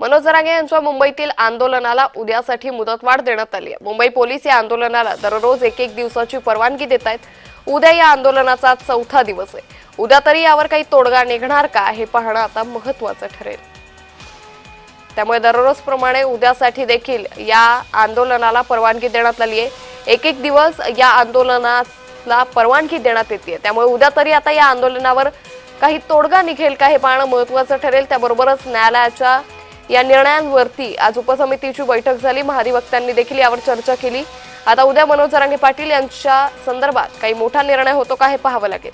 मनोज जरांगे यांच्या मुंबईतील आंदोलनाला उद्यासाठी मुदतवाढ देण्यात आली आहे. मुंबई पोलीस या आंदोलनाला दररोज एक एक दिवसाची परवानगी देत आहेत. उद्या या आंदोलनाचा चौथा दिवस आहे. उद्या तरी यावर काही तोडगा निघणार का हे पाहणं आता महत्वाचं ठरेल. त्यामुळे दररोजप्रमाणे उद्यासाठी देखील या आंदोलनाला परवानगी देण्यात आली आहे. एक एक दिवस या आंदोलनाला परवानगी देण्यात येते. त्यामुळे उद्या तरी आता या आंदोलनावर काही तोडगा निघेल का हे पाहणं महत्वाचं ठरेल. त्याबरोबरच न्यायालयाच्या या निर्णयांवरती आज उपसमितीची बैठक झाली. महाधिवक्त्यांनी देखील यावर चर्चा केली. आता उद्या मनोज जरांगे पाटील यांच्या संदर्भात काही मोठा निर्णय होतो का हे पाहावं लागेल.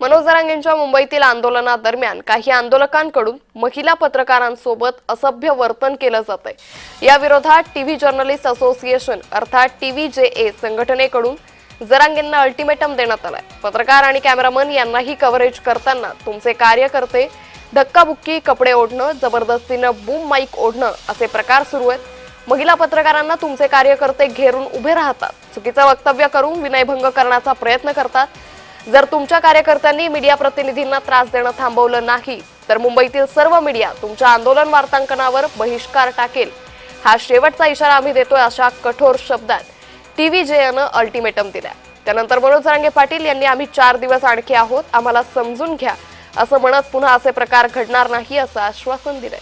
मनोज जरांगेंच्या मुंबईतील आंदोलनादरम्यान काही आंदोलकांकडून महिला पत्रकारांसोबत असभ्य वर्तन केलं जात आहे याविरोधात टीव्ही जर्नलिस्ट असोसिएशन अर्थात टीव्ही जे ए संघटनेकडून जरांगेंना अल्टिमेटम देण्यात आलाय. पत्रकार आणि कॅमेरामन यांनाही कव्हरेज करताना तुमचे कार्यकर्ते धक्काबुक्की कपडे ओढणं जबरदस्तीनं बूम माईक ओढणं असे प्रकार सुरू आहेत. महिला पत्रकारांना तुमचे कार्यकर्ते घेरून उभे राहतात. चुकीचं वक्तव्य करून विनयभंग करण्याचा प्रयत्न करतात. जर तुमच्या कार्यकर्त्यांनी मीडिया प्रतिनिधींना त्रास देणं थांबवलं नाही तर मुंबईतील सर्व मीडिया तुमच्या आंदोलन वार्तांकनावर बहिष्कार टाकेल. हा शेवटचा इशारा आम्ही देतोय अशा कठोर शब्दात. टीव्ही जेनं अल्टिमेटम दिल्या. त्यानंतर मनोज रांगे पाटील यांनी आम्ही चार दिवस आणखी आहोत आम्हाला समजून घ्या. असं म्हणत पुन्हा असे प्रकार घडणार नाही असं आश्वासन दिलंय.